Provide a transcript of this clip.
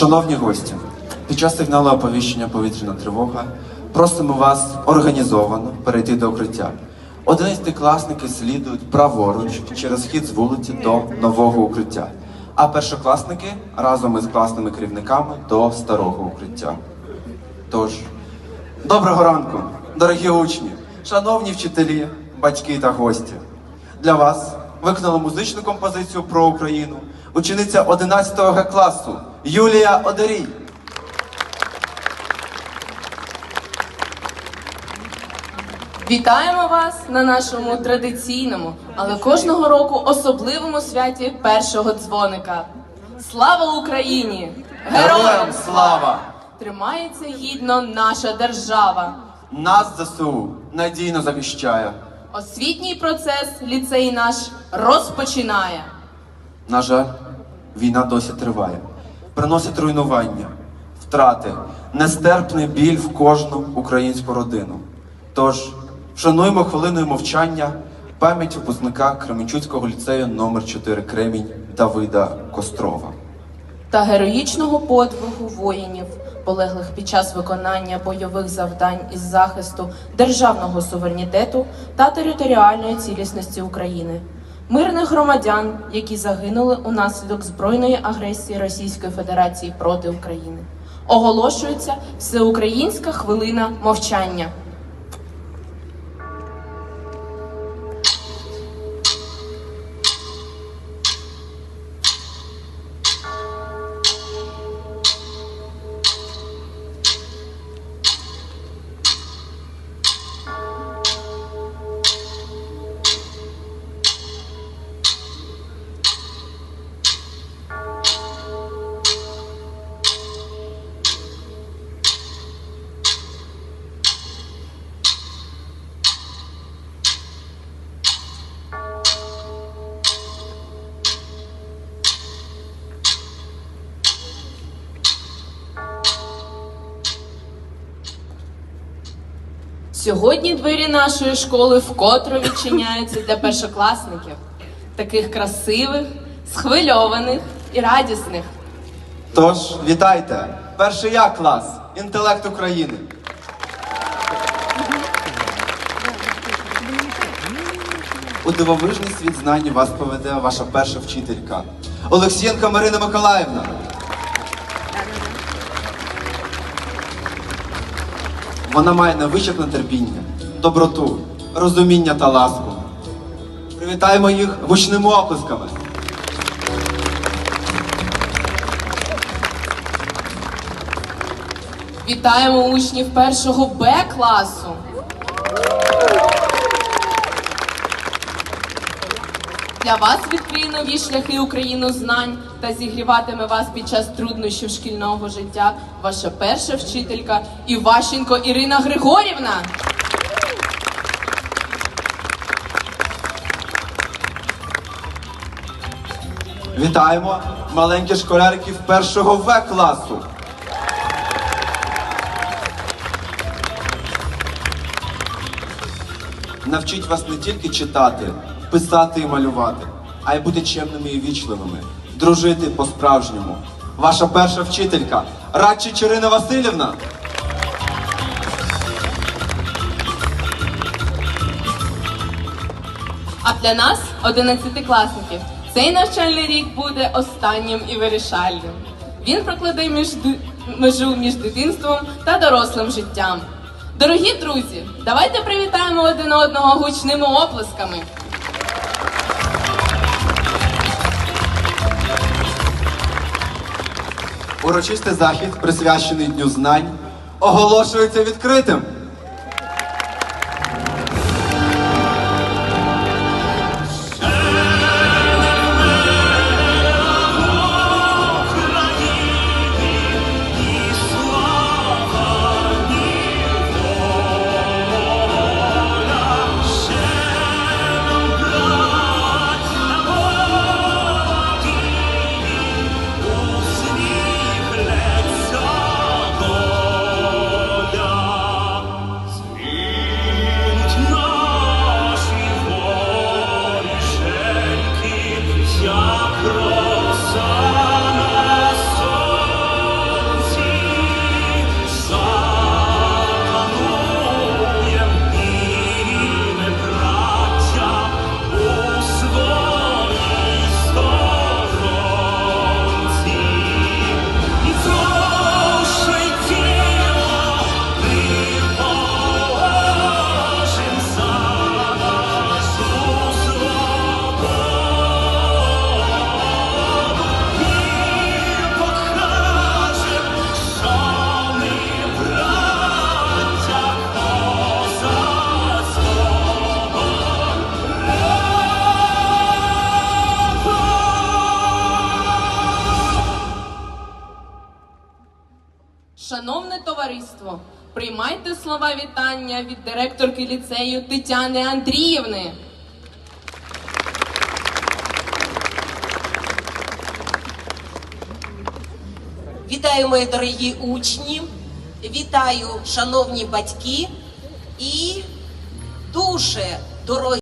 Шановні гості, під час сигналу оповіщення повітряна тривога просимо вас організовано перейти до укриття. Одинадцятикласники слідують праворуч через хід з вулиці до нового укриття, а першокласники разом із класними керівниками до старого укриття. Тож, доброго ранку, дорогі учні, шановні вчителі, батьки та гості. Для вас виконала музичну композицію про Україну учениця 11 Г класу Юлія Одерій. Вітаємо вас на нашому традиційному, але кожного року особливому святі першого дзвоника. Слава Україні! Героям слава! Тримається гідно наша держава. Нас ЗСУ надійно захищає. Освітній процес ліцей наш розпочинає. На жаль, війна досі триває. Приносить руйнування, втрати, нестерпний біль в кожну українську родину. Тож вшануємо хвилиною мовчання пам'ять випускника Кременчуцького ліцею номер 4 Кремінь Давида Кострова. та героїчного подвигу воїнів, полеглих під час виконання бойових завдань із захисту державного суверенітету та територіальної цілісності України, мирних громадян, які загинули унаслідок збройної агресії Російської Федерації проти України. Оголошується всеукраїнська хвилина мовчання. Сьогодні двері нашої школи вкотре відчиняються для першокласників, таких красивих, схвильованих і радісних. Тож, вітайте! Перший я клас, інтелект України. У дивовижний світ знань вас поведе ваша перша вчителька Олексієнка Марина Миколаївна. Вона має невичерпне терпіння, доброту, розуміння та ласку. Привітаємо їх гучними оплесками. Вітаємо учнів першого Б класу. Для вас відкриє нові шляхи Україну знань та зігріватиме вас під час труднощів шкільного життя ваша перша вчителька Іващенко Ірина Григорівна. Вітаємо маленьких школяриків першого В класу. Навчить вас не тільки читати, писати і малювати, а й бути чемними і вічливими, дружити по-справжньому. Ваша перша вчителька Радчич Ірина Васильівна. А для нас, одинадцятикласників, цей навчальний рік буде останнім і вирішальним. Він прокладе між межу між дитинством та дорослим життям. Дорогі друзі, давайте привітаємо один одного гучними оплесками. Урочистий захід, присвячений Дню знань, оголошується відкритим. Шановне товариство, приймайте слова вітання від директорки ліцею Тетяни Андріївни. Вітаю, мої дорогі учні, вітаю, шановні батьки і дуже дорогі.